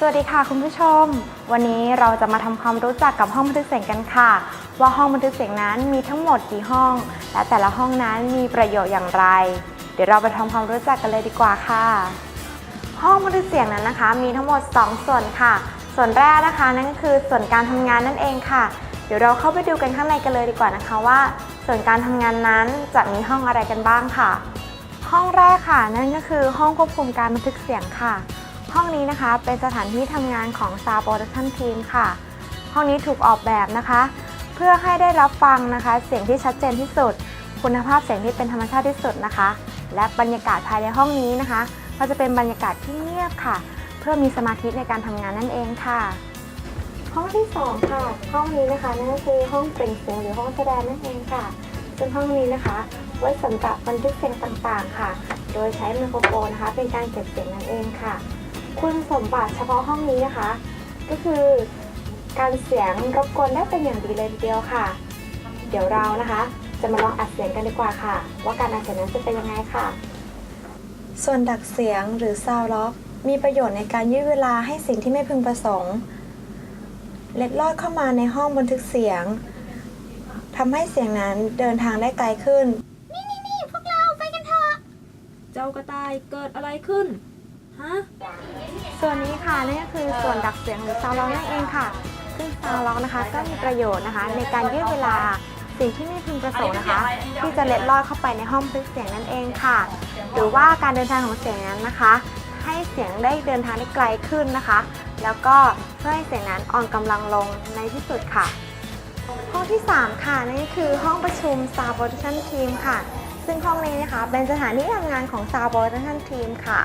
สวัสดีค่ะคุณผู้ชม วันนี้เราจะมาทำความรู้จักกับห้องบันทึกเสียงกันค่ะ ว่าห้องบันทึกเสียงนั้นมีทั้งหมดกี่ห้อง และแต่ละห้องนั้นมีประโยชน์อย่างไร เดี๋ยวเราไปทำความรู้จักกันเลยดีกว่าค่ะ ห้องบันทึกเสียงนั้นนะคะ มีทั้งหมด 2 ส่วนค่ะ ส่วนแรกนะคะนั่นก็คือส่วนการทำงานนั่นเองค่ะ เดี๋ยวเราเข้าไปดูกันข้างในกันเลยดีกว่านะคะว่า ส่วนการทำงานนั้นจะมีห้องอะไรกันบ้างค่ะ ห้องแรกค่ะ นั่นก็คือห้องควบคุมการบันทึกเสียงค่ะ ห้องนี้นะคะเป็นสถานที่ทำงานของ Sound Production Team ค่ะ ห้องนี้ถูกออกแบบนะคะ เพื่อให้ได้รับฟังนะคะ เสียงที่ชัดเจนที่สุด คุณภาพเสียงที่เป็นธรรมชาติที่สุดนะคะ และบรรยากาศภายในห้องนี้นะคะ ก็จะเป็นบรรยากาศที่เงียบค่ะ เพื่อมีสมาธิในการทำงานนั่นเองค่ะ ห้องที่สองค่ะ ห้องนี้นะคะนั่นก็คือห้องเปล่งเสียงหรือห้องแสดงนั่นเองค่ะซึ่งห้องนี้นะคะ ไว้สำหรับบันทึกเสียงต่างๆค่ะ โดยใช้ไมโครโฟนนะคะ เป็นการเก็บเสียงนั่นเองค่ะ คุณสมบัติเฉพาะห้องนี้นะคะ ก็คือการเสียงรบกวนได้เป็นอย่างดีเลยทีเดียวค่ะ เดี๋ยวเรานะคะ จะมาลองอัดเสียงกันดีกว่าค่ะ ว่าการอัดเสียงนั้นจะเป็นยังไงค่ะ ส่วนดักเสียงหรือ sound lock มีประโยชน์ในการยืดเวลาให้สิ่งที่ไม่พึงประสงค์ เล็ดลอดเข้ามาในห้องบันทึกเสียงทำให้เสียงนั้นเดินทางได้ไกลขึ้นเจ้ากระต่ายเกิดอะไรขึ้น ฮะส่วนนี้ค่ะนั่นก็คือส่วนดักเสียงหรือซาวล็อกนั่นเองค่ะซึ่งซาวล็อกนะคะก็มีประโยชน์นะคะ ในการยืดเวลาสิ่งที่ไม่พึงประสงค์นะคะ ที่จะเล็ดลอดเข้าไปในห้องบันทึกเสียงนั่นเองค่ะ หรือว่าการเดินทางของเสียงนั้นนะคะ ให้เสียงได้เดินทางได้ไกลขึ้นนะคะ แล้วก็เพื่อให้เสียงนั้นอ่อนกำลังลงในที่สุดค่ะ ห้องที่ 3 ค่ะนั่นก็คือห้องประชุม Sound Production Team ค่ะ ซึ่งห้องนี้นะคะเป็นสถานที่ทำงานของ Sound Production Team ค่ะ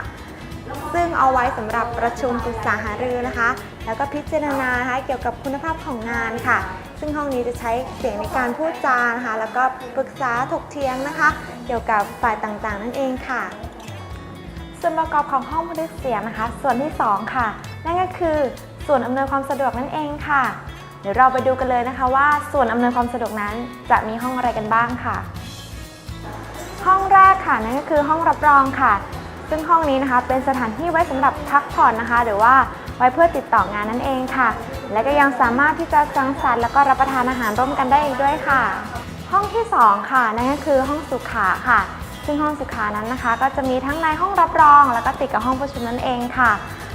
ซึ่งเอาไว้สำหรับประชุมปรึกษาหารือนะคะ แล้วก็พิจารณานะคะเกี่ยวกับคุณภาพของงานค่ะ ซึ่งห้องนี้จะใช้เสียงในการพูดจานะคะ แล้วก็ปรึกษาถกเถียงนะคะ เกี่ยวกับฝ่ายต่างๆ นั่นเองค่ะ ส่วนประกอบของห้องบันทึกเสียงนะคะ ส่วนที่ 2 ค่ะ นั่นก็คือส่วนอำนวยความสะดวกนั่นเองค่ะ เดี๋ยวเราไปดูกันเลยนะคะว่าส่วนอำนวยความสะดวกนั้นจะมีห้องอะไรกันบ้างค่ะ ห้องแรกค่ะนั่นก็คือห้องรับรองค่ะ ซึ่งห้องนี้นะคะเป็นสถานที่ไว้สำหรับพักผ่อนนะคะ หรือว่าไว้เพื่อติดต่องานนั่นเองค่ะ และก็ยังสามารถที่จะสังสรรค์แล้วก็รับประทานอาหารร่วมกันได้อีกด้วยค่ะ ห้องที่ 2 ค่ะนั่นก็คือห้องสุขาค่ะ ซึ่งห้องสุขานั้นนะคะ ก็จะมีทั้งในห้องรับรอง แล้วก็ติดกับห้องประชุมนั่นเองค่ะ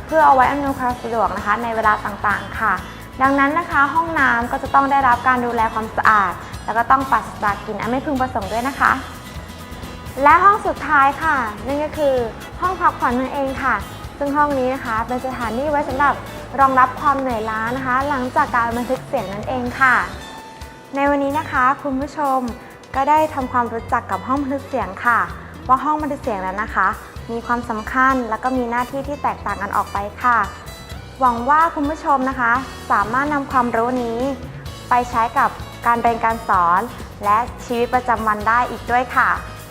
เพื่อเอาไว้อำนวยความสะดวกนะคะ ในเวลาต่างๆ ค่ะ ดังนั้นนะคะห้องน้ำก็จะต้องได้รับการดูแลความสะอาด แล้วก็ต้องปราศจากกลิ่นอันไม่พึงประสงค์ด้วยนะคะ และห้องสุดท้ายค่ะ นั่นก็คือห้องพักผ่อนนั่นเองค่ะ ซึ่งห้องนี้นะคะเป็นสถานที่ไว้สำหรับรองรับความเหนื่อยล้านะคะ หลังจากการบันทึกเสียงนั่นเองค่ะ ในวันนี้นะคะคุณผู้ชมก็ได้ทำความรู้จักกับห้องบันทึกเสียงค่ะ ว่าห้องบันทึกเสียงนั้นนะคะ มีความสำคัญและก็มีหน้าที่ที่แตกต่างกันออกไปค่ะ หวังว่าคุณผู้ชมนะคะ สามารถนำความรู้นี้ ไปใช้กับการเรียนการสอน และชีวิตประจำวันได้อีกด้วยค่ะ